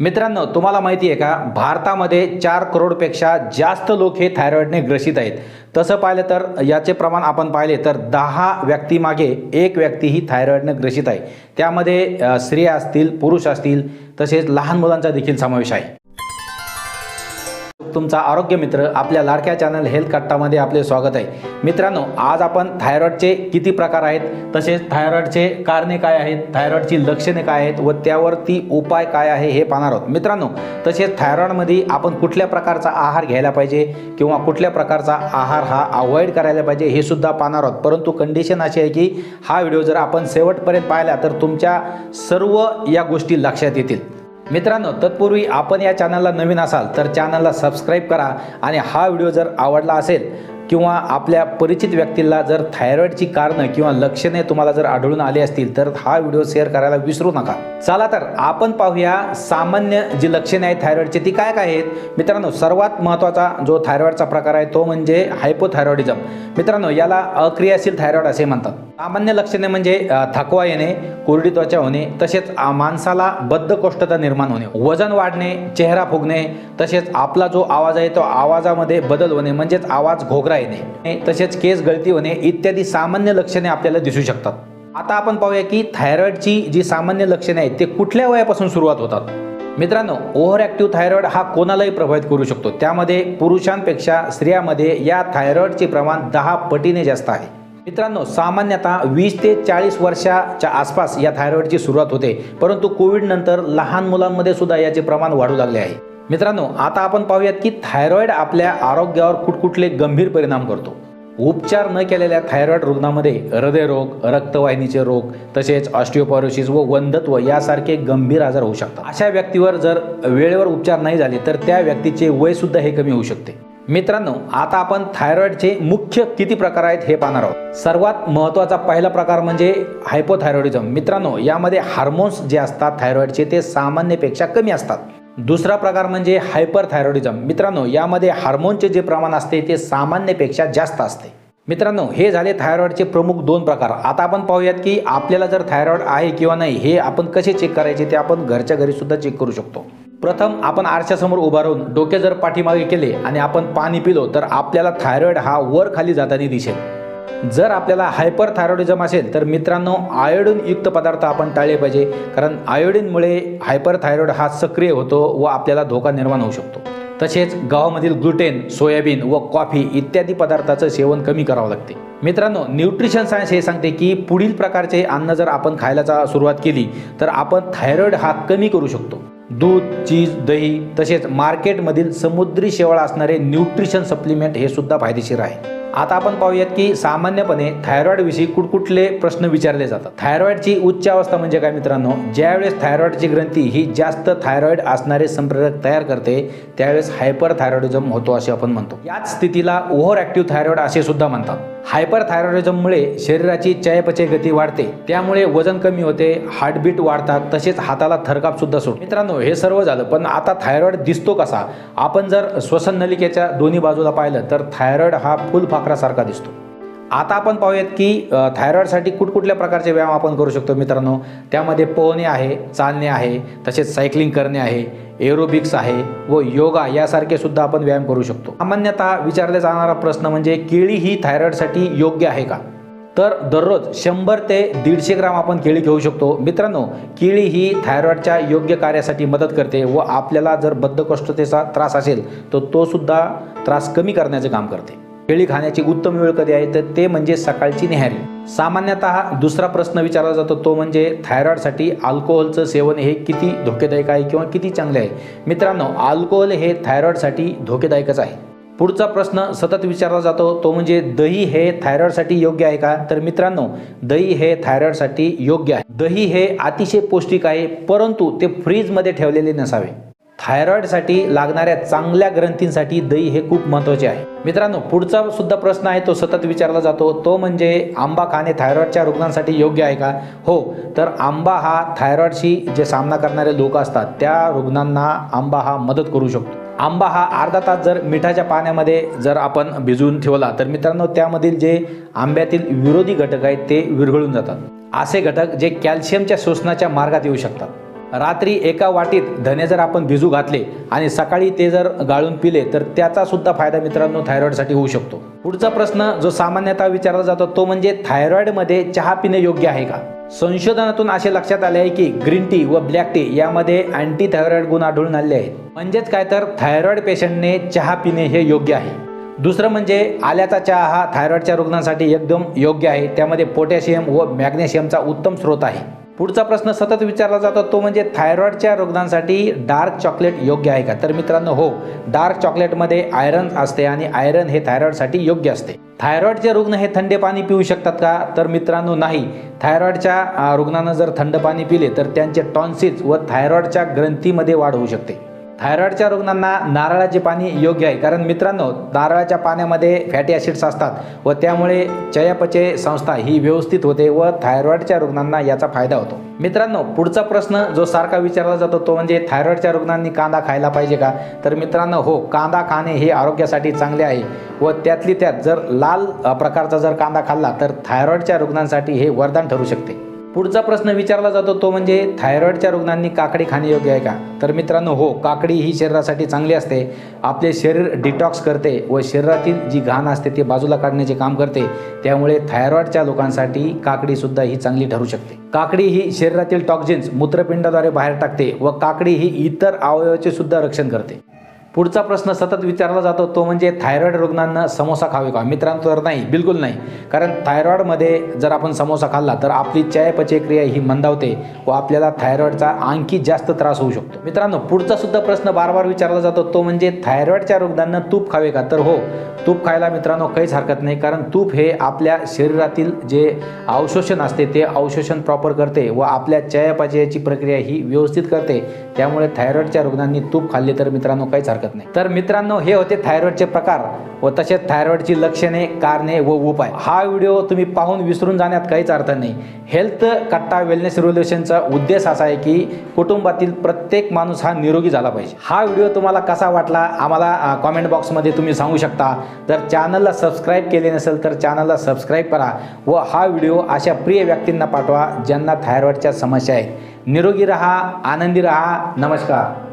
मित्रांनो तुम्हाला माहिती आहे का? भारतामध्ये चार करोडपेक्षा जास्त लोक हे थायरॉईडने ग्रसित आहेत. तसं पाहिलं तर याचे प्रमाण आपण पाहिले तर दहा व्यक्तीमागे एक व्यक्ती ही थायरॉईडने ग्रसित आहे. त्यामध्ये स्त्रिया असतील पुरुष असतील तसेच लहान मुलांचा देखील समावेश आहे. तुमचा आरोग्य मित्र आपल्या लाडक्या चॅनल हेल्थ कट्टामध्ये आपले स्वागत आहे. मित्रांनो आज आपण थायरॉईडचे किती प्रकार आहेत? तसेच थायरॉईडचे कारणे काय आहेत? थायरॉईडची लक्षणे काय आहेत? व त्यावरती उपाय काय आहे हे पाहणार आहोत. मित्रांनो तसेच थायरॉईडमध्ये आपण कुठल्या प्रकारचा आहार घ्यायला पाहिजे किंवा कुठल्या प्रकारचा आहार हा अवॉइड करायला पाहिजे हे सुद्धा पाहणार आहोत. परंतु कंडिशन अशी आहे की हा व्हिडिओ जर आपण शेवटपर्यंत पाहिला तर तुमच्या सर्व या गोष्टी लक्षात येतील. मित्रांनो तत्पूर्वी आपण या चॅनलला नवीन असाल तर चॅनलला सबस्क्राईब करा आणि हा व्हिडिओ जर आवडला असेल किंवा आपल्या परिचित व्यक्तीला जर थायरॉईडची कारणं किंवा लक्षणे तुम्हाला जर आढळून आली असतील तर हा व्हिडिओ शेअर करायला विसरू नका. चला तर आपण पाहूया सामान्य जी लक्षणे आहेत थायरॉईडची ती काय काय आहेत? मित्रांनो सर्वात महत्त्वाचा जो थायरॉईडचा प्रकार आहे तो म्हणजे हायपोथायरॉईडिझम मित्रांनो याला अक्रियाशील थायरॉईड असे म्हणतात. सामान्य लक्षणे म्हणजे थकवा येणे कोरडी त्वचा होणे तसेच माणसाला बद्धकोष्ठता निर्माण होणे वजन वाढणे चेहरा फुगणे तसेच आपला जो आवाज आहे तो आवाजामध्ये बदल होणे म्हणजेच आवाज घोगरा येणे तसेच केस गळती होणे इत्यादी सामान्य लक्षणे आपल्याला दिसू शकतात. आता आपण पाहूया की थायरॉईडची जी सामान्य लक्षणे आहेत ते कुठल्या वयापासून सुरुवात होतात? मित्रांनो ओव्हर ॲक्टिव्ह थायरॉईड हा कोणालाही प्रभावित करू शकतो. त्यामध्ये पुरुषांपेक्षा स्त्रियामध्ये या थायरॉईडचे प्रमाण दहा पटीने जास्त आहे. मित्रांनो सामान्यतः वीस ते चाळीस वर्षाच्या आसपास या थायरॉईडची सुरुवात होते. परंतु कोविड नंतर लहान मुलांमध्ये सुद्धा याचे प्रमाण वाढू लागले आहे. मित्रांनो आता आपण पाहूयात की थायरॉईड आपल्या आरोग्यावर कुठकुठले गंभीर परिणाम करतो. उपचार न केलेल्या थायरॉईड रुग्णामध्ये हृदयरोग रक्तवाहिनीचे रोग तसेच ऑस्टिओपॉरोसिस व वंधत्व यासारखे गंभीर आजार होऊ शकतात. अशा व्यक्तीवर जर वेळेवर उपचार नाही झाले तर त्या व्यक्तीचे वयसुद्धा हे कमी होऊ शकते. मित्रांनो आता आपण थायरॉईडचे मुख्य किती प्रकार आहेत हे पाहणार आहोत. सर्वात महत्त्वाचा पहिला प्रकार म्हणजे हायपोथायरॉइडिझम मित्रांनो यामध्ये हार्मोन्स जे असतात थायरॉईडचे ते सामान्यपेक्षा कमी असतात. दुसरा प्रकार म्हणजे हायपर थायरॉइडिझम मित्रांनो यामध्ये हार्मोनचे जे प्रमाण असते ते सामान्यपेक्षा जास्त असते. मित्रांनो हे झाले थायरॉईडचे प्रमुख दोन प्रकार. आता आपण पाहूयात की आपल्याला जर थायरॉईड आहे किंवा नाही हे आपण कसे चेक करायचे ते आपण घरच्या घरी सुद्धा चेक करू शकतो. प्रथम आपण आरशासमोर उभा राहून डोके जर पाठीमागे केले आणि आपण पाणी पिलो तर आपल्याला थायरॉईड हा वर खाली जाताना दिसेल. जर आपल्याला हायपर थायरॉइडिझम असेल तर मित्रांनो आयोडीन युक्त पदार्थ आपण टाळले पाहिजे. कारण आयोडीनमुळे हायपर थायरॉइड हा सक्रिय होतो व आपल्याला धोका निर्माण होऊ शकतो. तसेच गव्हामधील ग्लुटेन सोयाबीन व कॉफी इत्यादी पदार्थाचं सेवन कमी करावं लागते. मित्रांनो न्यूट्रिशन सायन्स हे सांगते की पुढील प्रकारचे अन्न जर आपण खायलाचा सुरुवात केली तर आपण थायरॉईड हा कमी करू शकतो. दूध चीज दही तसेच मार्केटमधील समुद्री शेवाळ असणारे न्यूट्रिशन सप्लिमेंट हे सुद्धा फायदेशीर आहे. आता आपण पाहूयात की सामान्यपणे थायरॉईडविषयी कुठकुठले प्रश्न विचारले जातात. थायरॉईडची उच्च अवस्था म्हणजे काय मित्रांनो? ज्यावेळेस थायरॉईडची ग्रंथी ही जास्त थायरॉईड असणारे संप्रेरक तयार करते त्यावेळेस हायपर थायरॉईडिझम होतो असे आपण म्हणतो. याच स्थितीला ओव्हर ॲक्टिव्ह थायरॉईड असे सुद्धा म्हणतात. हायपरथायरॉइडिझममुळे शरीराची चयापचय गती वाढते. त्यामुळे वजन कमी होते हार्टबीट वाढतात तसेच हाताला थरकाप सुद्धा सुट मित्रांनो हे सर्व झालं पण आता थायरॉईड दिसतो कसा? आपण जर श्वसन नलिकेच्या दोन्ही बाजूला पाहिलं तर थायरॉईड हा फुलपाखरासारखा दिसतो. आता आपण पाहूयात की थायरॉईडसाठी कुठकुठल्या प्रकारचे व्यायाम आपण करू शकतो मित्रांनो? त्यामध्ये पोहणे आहे चालणे आहे तसेच सायकलिंग करणे आहे एरोबिक्स आहे व योगा यासारखे सुद्धा आपण व्यायाम करू शकतो. सामान्यतः विचारला जाणारा प्रश्न म्हणजे केळी ही थायरॉईडसाठी योग्य आहे का? तर दररोज शंभर ते दीडशे ग्राम आपण केळी घेऊ शकतो. मित्रांनो केळी ही थायरॉईडच्या योग्य कार्यासाठी मदत करते व आपल्याला जर बद्धकोष्ठतेचा त्रास असेल तर तो सुद्धा त्रास कमी करण्याचे काम करते. केळी खाण्याची उत्तम वेळ कधी आहे? तर ते म्हणजे सकाळची नेहारी सामान्यतः दुसरा प्रश्न विचारला जातो तो म्हणजे थायरॉईडसाठी अल्कोहोलचं सेवन हे किती धोकेदायक आहे किंवा किती चांगले आहे? मित्रांनो अल्कोहोल हे थायरॉईडसाठी धोकेदायकच आहे. पुढचा प्रश्न सतत विचारला जातो तो म्हणजे दही हे थायरॉईडसाठी योग्य आहे का? तर मित्रांनो दही हे थायरॉईडसाठी योग्य आहे. दही हे अतिशय पौष्टिक आहे परंतु ते फ्रीजमध्ये ठेवलेले नसावे. थायरॉईडसाठी लागणाऱ्या चांगल्या ग्रंथींसाठी दही हे खूप महत्त्वाचे आहे. मित्रांनो पुढचा सुद्धा प्रश्न आहे तो सतत विचारला जातो. तो म्हणजे आंबा खाणे थायरॉईडच्या रुग्णांसाठी योग्य आहे का? हो तर आंबा हा थायरॉईडशी जे सामना करणारे लोक असतात त्या रुग्णांना आंबा हा मदत करू शकतो. आंबा हा अर्धा तास जर मिठाच्या पाण्यामध्ये जर आपण भिजवून ठेवला तर मित्रांनो त्यामधील जे आंब्यातील विरोधी घटक आहेत ते विरघळून जातात. असे घटक जे कॅल्शियमच्या शोषणाच्या मार्गात येऊ शकतात. रात्री एका वाटीत धने जर आपण भिजू घातले आणि सकाळी ते जर गाळून पिले तर त्याचा सुद्धा फायदा मित्रांनो थायरॉईडसाठी होऊ शकतो. पुढचा प्रश्न जो सामान्यतः विचारला जातो तो म्हणजे थायरॉईडमध्ये चहा पिणे योग्य आहे का? संशोधनातून असे लक्षात आले आहे की ग्रीन टी व ब्लॅक टी यामध्ये अँटी थायरॉईड गुण आढळून आले आहेत. म्हणजेच काय तर थायरॉईड पेशंटने चहा पिणे हे योग्य आहे. दुसरं म्हणजे आल्याचा चहा हा थायरॉईडच्या रुग्णांसाठी एकदम योग्य आहे. त्यामध्ये पोटॅशियम व मॅग्नेशियमचा उत्तम स्रोत आहे. पुढचा प्रश्न सतत विचारला जातो तो म्हणजे थायरॉईडच्या रुग्णांसाठी डार्क चॉकलेट योग्य आहे का? तर मित्रांनो हो डार्क चॉकलेटमध्ये आयरन असते आणि आयरन हे थायरॉईडसाठी योग्य असते. थायरॉईडचे रुग्ण हे थंडे पाणी पिऊ शकतात का? तर मित्रांनो नाही. थायरॉईडच्या रुग्णांना जर थंड पाणी पिले तर त्यांचे टॉन्सिल्स व थायरॉईडच्या ग्रंथीमध्ये वाढ होऊ शकते. थायरॉईडच्या रुग्णांना नारळाचे पाणी योग्य आहे. कारण मित्रांनो नारळाच्या पाण्यामध्ये फॅटी ॲसिड्स असतात व त्यामुळे चयापचय संस्था ही व्यवस्थित होते व थायरॉईडच्या रुग्णांना याचा फायदा होतो. मित्रांनो पुढचा प्रश्न जो सारखा विचारला जातो तो म्हणजे थायरॉईडच्या रुग्णांनी कांदा खायला पाहिजे का? तर मित्रांनो हो कांदा खाणे हे आरोग्यासाठी चांगले आहे व त्यातली त्यात जर लाल प्रकारचा जर कांदा खाल्ला तर थायरॉईडच्या रुग्णांसाठी हे वरदान ठरू शकते. पुढचा प्रश्न विचारला जातो तो म्हणजे थायरॉईडच्या रुग्णांनी काकडी खाणे योग्य आहे का? तर मित्रांनो हो काकडी ही शरीरासाठी चांगली असते. आपले शरीर डिटॉक्स करते व शरीरातील जी घाण असते ती बाजूला काढण्याचे काम करते. त्यामुळे थायरॉईडच्या लोकांसाठी काकडीसुद्धा ही चांगली ठरू शकते. काकडी ही शरीरातील टॉक्झिन्स मूत्रपिंडाद्वारे बाहेर टाकते व काकडी ही इतर अवयवाचे सुद्धा रक्षण करते. पुढचा प्रश्न सतत विचारला जातो तो म्हणजे थायरॉईड रुग्णांना समोसा खावे का? मित्रांनो तर नाही बिलकुल नाही. कारण थायरॉईडमध्ये जर आपण समोसा खाल्ला तर आपली चयापचय क्रिया ही मंदावते व आपल्याला थायरॉईडचा आणखी जास्त त्रास होऊ शकतो. मित्रांनो पुढचा सुद्धा प्रश्न बार बार विचारला जातो तो म्हणजे थायरॉईडच्या रुग्णांना तूप खावे का? तर हो तूप खायला मित्रांनो काहीच हरकत नाही कारण तूप हे आपल्या शरीरातील जे अवशोषण असते ते अवशोषण प्रॉपर करते व आपल्या चयापचयाची प्रक्रिया ही व्यवस्थित करते. त्यामुळे थायरॉईडच्या रुग्णांनी तूप खाल्ले तर मित्रांनो काहीच हरकत नाही. तर मित्रांनो हे होते थायरॉइडचे प्रकार व तसेच थायरॉइडची लक्षणे कारणे व उपाय. हा व्हिडिओ तुम्ही पाहून विसरून जाण्यात काहीच अर्थ नाही. हेल्थ कट्टा वेलनेस रिव्होल्युशनचा उद्देश असा आहे की कुटुंबातील प्रत्येक माणूस हा निरोगी झाला पाहिजे. हा व्हिडिओ तुम्हाला कसा वाटला आम्हाला कॉमेंट बॉक्समध्ये तुम्ही सांगू शकता. जर चॅनलला सबस्क्राईब केले नसेल तर चॅनलला सबस्क्राईब करा व हा व्हिडिओ अशा प्रिय व्यक्तींना पाठवा ज्यांना थायरॉइडच्या समस्या आहेत. निरोगी रहा आनंदी रहा. नमस्कार.